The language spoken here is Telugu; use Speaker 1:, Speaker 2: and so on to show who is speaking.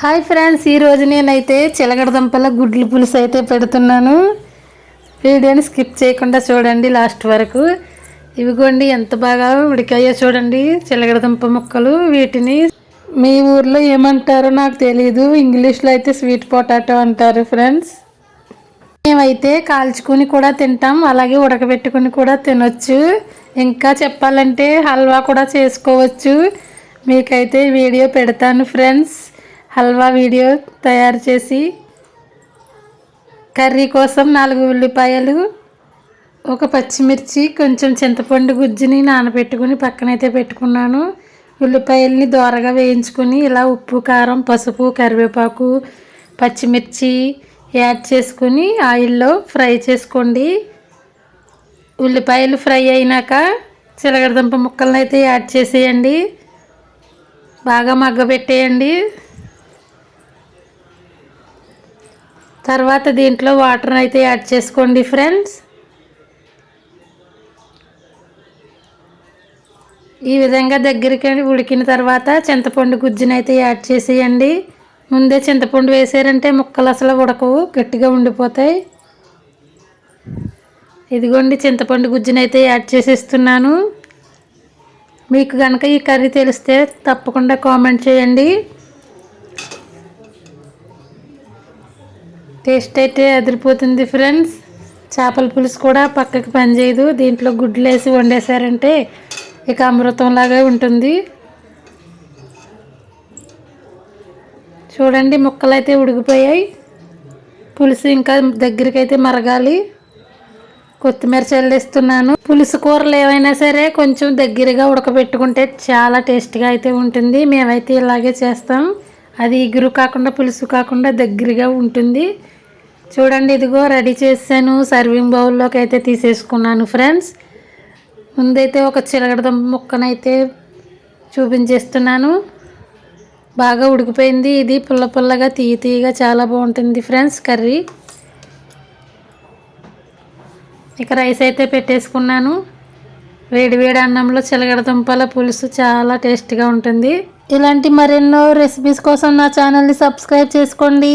Speaker 1: హాయ్ ఫ్రెండ్స్ ఈరోజు నేనైతే చిలగడదుంపల గుడ్లు పులుసు అయితే పెడుతున్నాను. వీడియోని స్కిప్ చేయకుండా చూడండి లాస్ట్ వరకు. ఇవిగోండి ఎంత బాగా ఉడికాయో చూడండి చిలగడదుంప ముక్కలు వీటిని మీ ఊర్లో ఏమంటారో నాకు తెలియదు ఇంగ్లీష్లో అయితే స్వీట్ పొటాటో అంటారు ఫ్రెండ్స్. మేమైతే కాల్చుకుని కూడా తింటాం అలాగే ఉడకబెట్టుకుని కూడా తినొచ్చు. ఇంకా చెప్పాలంటే హల్వా కూడా చేసుకోవచ్చు. మీకైతే వీడియో పెడతాను ఫ్రెండ్స్. హల్వా వీడియో తయారు చేసి కర్రీ కోసం నాలుగు ఉల్లిపాయలు ఒక పచ్చిమిర్చి కొంచెం చింతపండు గుజ్జుని నానబెట్టుకుని పక్కనైతే పెట్టుకున్నాను. ఉల్లిపాయల్ని దోరగా వేయించుకుని ఇలా ఉప్పు కారం పసుపు కరివేపాకు పచ్చిమిర్చి యాడ్ చేసుకుని ఆయిల్లో ఫ్రై చేసుకోండి. ఉల్లిపాయలు ఫ్రై అయినాక చిలగడదుంప ముక్కలను అయితే యాడ్ చేసేయండి. బాగా మగ్గబెట్టేయండి. తర్వాత దీంట్లో వాటర్ అయితే యాడ్ చేసుకోండి ఫ్రెండ్స్ ఈ విధంగా దగ్గరికి ఉడికిన తర్వాత చింతపండు గుజ్జునైతే యాడ్ చేసేయండి. ముందే చింతపండు వేసారంటే ముక్కలు అసలు ఉడకవు గట్టిగా ఉండిపోతాయి. ఇదిగోండి చింతపండు గుజ్జునైతే యాడ్ చేసేస్తున్నాను. మీకు కనుక ఈ కర్రీ తెలిస్తే తప్పకుండా కామెంట్ చేయండి. టేస్ట్ అయితే అదిరిపోతుంది ఫ్రెండ్స్. చేపల పులుసు కూడా పక్కకి పనిచేయదు. దీంట్లో గుడ్లు వేసి వండేసారంటే ఇక అమృతంలాగా ఉంటుంది. చూడండి ముక్కలు అయితే ఉడికిపోయాయి. పులుసు ఇంకా దగ్గరికి అయితే మరగాలి. కొత్తిమీర చల్లిస్తున్నాను. పులుసు కూరలు ఏవైనా సరే కొంచెం దగ్గరగా ఉడకబెట్టుకుంటే చాలా టేస్ట్గా అయితే ఉంటుంది. మేమైతే ఇలాగే చేస్తాం. అది ఇగురు కాకుండా పులుసు కాకుండా దగ్గరగా ఉంటుంది. చూడండి ఇదిగో రెడీ చేశాను. సర్వింగ్ బౌల్లోకి అయితే తీసేసుకున్నాను ఫ్రెండ్స్. ముందైతే ఒక చిలగడదుంప ముక్కనైతే చూపించేస్తున్నాను. బాగా ఉడికిపోయింది. ఇది పుల్ల పుల్లగా తీయ తీయగా చాలా బాగుంటుంది ఫ్రెండ్స్ కర్రీ. ఇక రైస్ అయితే పెట్టేసుకున్నాను. వేడి వేడి అన్నంలో చిలగడదుంపల పులుసు చాలా టేస్ట్గా ఉంటుంది. ఇలాంటి మరెన్నో రెసిపీస్ కోసం నా ఛానల్ని సబ్స్క్రైబ్ చేసుకోండి.